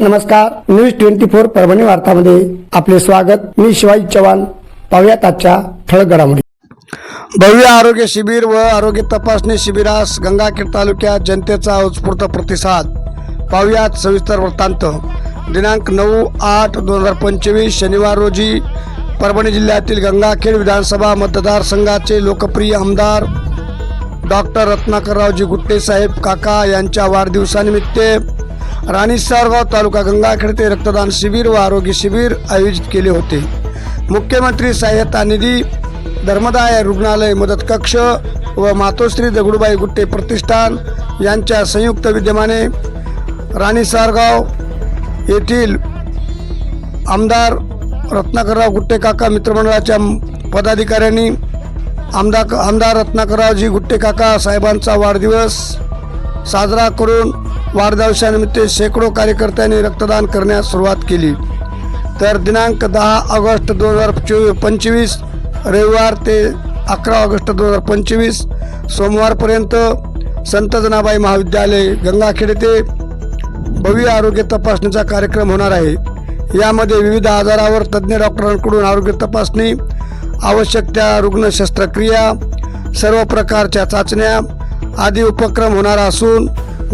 नमस्कार news twenty four Parbhani वार्तामध्ये आपले स्वागत. मी शिवाजी चव्हाण. पाहुयात आजच्या ठळक घडामोडी भव्य आरोग्य शिबिर व आरोग्य तपासणी शिबिरास गंगाखेड तालुक्यात जनतेचा उत्स्फूर्त प्रतिसाद. पाहुयात सविस्तर वृत्तांत. दिनांक नऊ आठ दोन हजार पंचवीस शनिवार रोजी परभणी जिल्ह्यातील गंगाखेड विधानसभा मतदारसंघाचे लोकप्रिय आमदार डॉक्टर रत्नाकररावजी गुट्टे साहेब काका यांच्या वाढदिवसानिमित्त राणी सारगाव तालुका गंगाखेड ते रक्तदान शिबिर व आरोग्य शिबिर आयोजित केले होते. मुख्यमंत्री सहाय्यता निधी धर्मदाय रुग्णालय मदत कक्ष व मातोश्री दगडूबाई गुट्टे प्रतिष्ठान यांच्या संयुक्त विद्यमाने राणी सारगाव येथील आमदार रत्नाकरराव गुट्टे काका मित्रमंडळाच्या पदाधिकाऱ्यांनी आमदार आमदार रत्नाकररावजी गुट्टे काका साहेबांचा वाढदिवस साजरा करून वाढदिवसानिमित्त शेकडो कार्यकर्त्यांनी रक्तदान करण्यास सुरुवात केली. तर दिनांक दहा ऑगस्ट दोन हजार चोवीस पंचवीस रविवार ते अकरा ऑगस्ट दोन हजार पंचवीस सोमवारपर्यंत संत जनाबाई महाविद्यालय गंगाखेड येथे भव्य आरोग्य तपासणीचा कार्यक्रम होणार आहे. यामध्ये विविध आजारावर तज्ज्ञ डॉक्टरांकडून आरोग्य तपासणी आवश्यक त्या रुग्ण शस्त्रक्रिया सर्व प्रकारच्या चाचण्या आदी उपक्रम होणार असून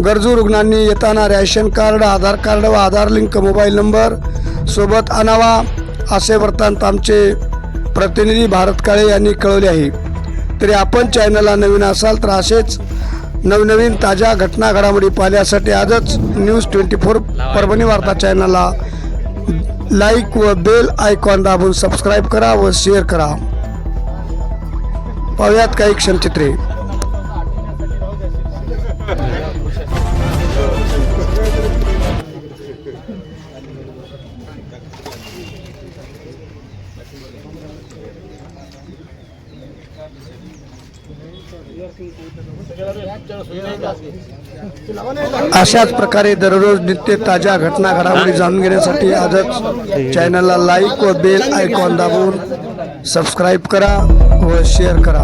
गरजू रुग्णांनी येताना रॅशन कार्ड आधार कार्ड व आधार लिंक मोबाईल नंबर सोबत आणावा असे वृत्तांत आमचे प्रतिनिधी भारत काळे यांनी कळवले आहे. तरी आपण चॅनलला नवीन असाल तर असेच नवनवीन ताज्या घटना घडामोडी पाहण्यासाठी आजच न्यूज ट्वेंटी फोर परभणी वार्ता चॅनलला लाईक व बेल आयकॉन दाबून सबस्क्राईब करा व शेअर करा. पाहुयात काही क्षणचित्रे. अशाच प्रकारे दररोज नित्य ताज्या घटना घडामोडी जाणून घेण्यासाठी आजच चॅनलला लाईक व बेल आयकॉन दाबून सबस्क्राईब करा व शेअर करा.